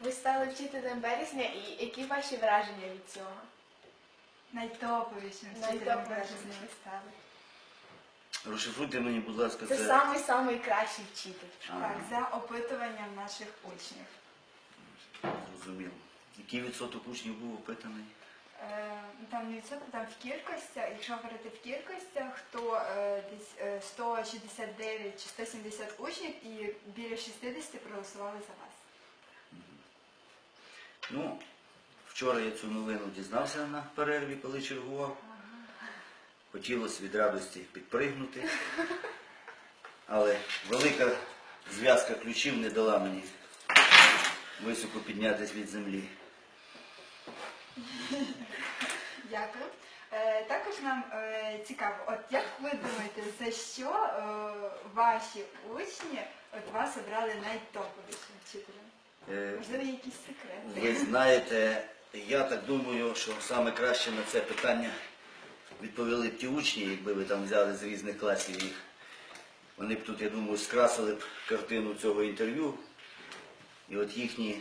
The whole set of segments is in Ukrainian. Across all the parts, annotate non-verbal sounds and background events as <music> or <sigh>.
Ви стали вчителем березня, і які ваші враження від цього? Найтоповішим вчителем Найтоповішим. березня ви стали. Розшифруйте мені, будь ласка, Це це. самий самий кращий вчитель. Так, за опитуванням наших учнів. Зрозуміло. Який відсоток учнів був опитаний? Е, Там не відсоток, там в кількостях, якщо говорити в кількостях, то е, десь е, 169 чи 170 учнів і біля 60 проголосували за вас. Ну, вчора я цю новину дізнався на перерві, коли чергував. Хотілося від радості підпригнути. Але велика зв'язка ключів не дала мені високо піднятися від землі. Дякую. Е, Також нам е, цікаво, от як ви думаєте, за що е, ваші учні от вас обрали найтоповішим вчителем? Е, Можливо, якісь секрети? Ви знаєте, я так думаю, що саме краще на це питання відповіли б ті учні, якби ви там взяли з різних класів їх. Вони б тут, я думаю, скрасили б картину цього інтерв'ю. І от їхні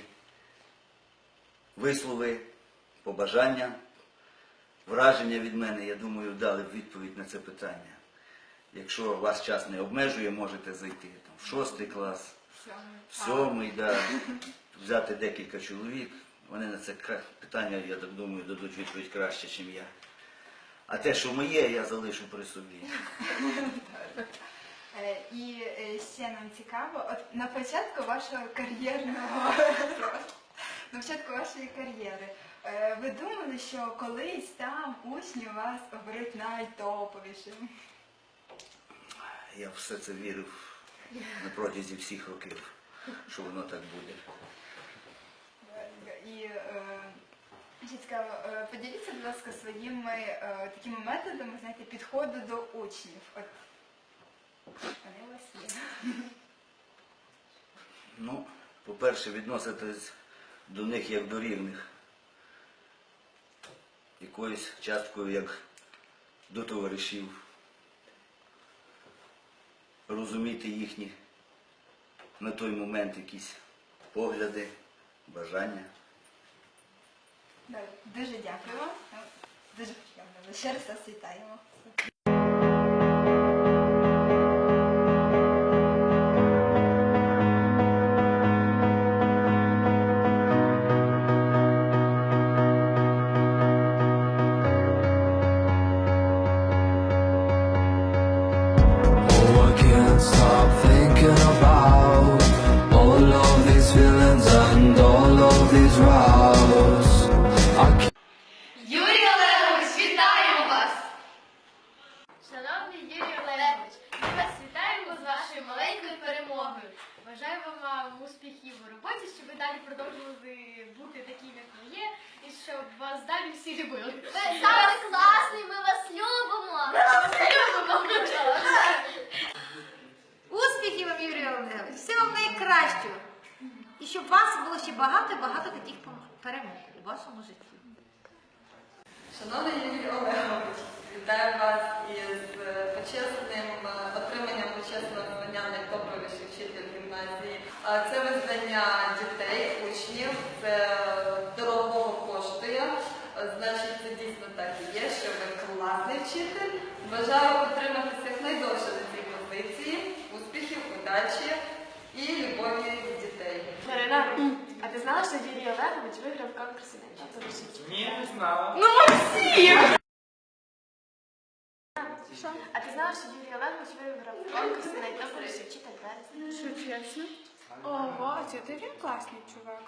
вислови, побажання, враження від мене, я думаю, дали б відповідь на це питання. Якщо вас час не обмежує, можете зайти там, в шостий клас, сьомий, да, взяти декілька чоловік. Вони на це питання, я так думаю, дадуть відповідь краще, ніж я. А те, що моє, я залишу при собі. <laughs> Е, І е, ще нам цікаво, от на початку вашого кар'єрного <laughs> на початку вашої кар'єри, е, ви думали, що колись там учні вас оберуть найтоповішим? Я все це вірив на протязі всіх років, що воно так буде. І е, ще цікаво, е, поділіться, будь ласка, своїми е, такими методами, знаєте, підходу до учнів. От вони у вас є. Ну, по-перше, відноситись до них як до рівних. Якоюсь часткою як до товаришів. Розуміти їхні на той момент якісь погляди, бажання. Дуже дякую вам. Дуже приємно. Ще раз вас вітаємо. Stop thinking about all of these feelings and all of these routes. Юрій Олегович, вітаємо вас! Шановний Юрій Олегович, ми вас вітаємо з вашою маленькою перемогою. Бажаємо вам успіхів у роботі, щоб ви далі продовжували бути такими, як ви є, і щоб вас далі всі любили. Ви саме класний, ми вас любимо вам, Юрій Олегович! Все вам найкращого! І щоб у вас було ще багато-багато таких перемог у вашому житті. Шановний Юрій Олегович, вітаю вас із е, почесним е, отриманням почесного звання найтоповіший вчитель гімназії. Це визнання дітей, учнів, це дорогого коштує. Значить, це дійсно так і є, що ви класний вчитель. Бажаю отриматися якнайдовше на цій позиції, успіхів, удачі і любові від дітей. Дарина, а ти знала, що Юрій Олегович виграв конкурс найтоповіший? Ні, не знала. А ти знала, що Юрій Олегович виграв конкурс найтоповіший вчитель березня? Що чесно? Ого, це ти він класний чувак.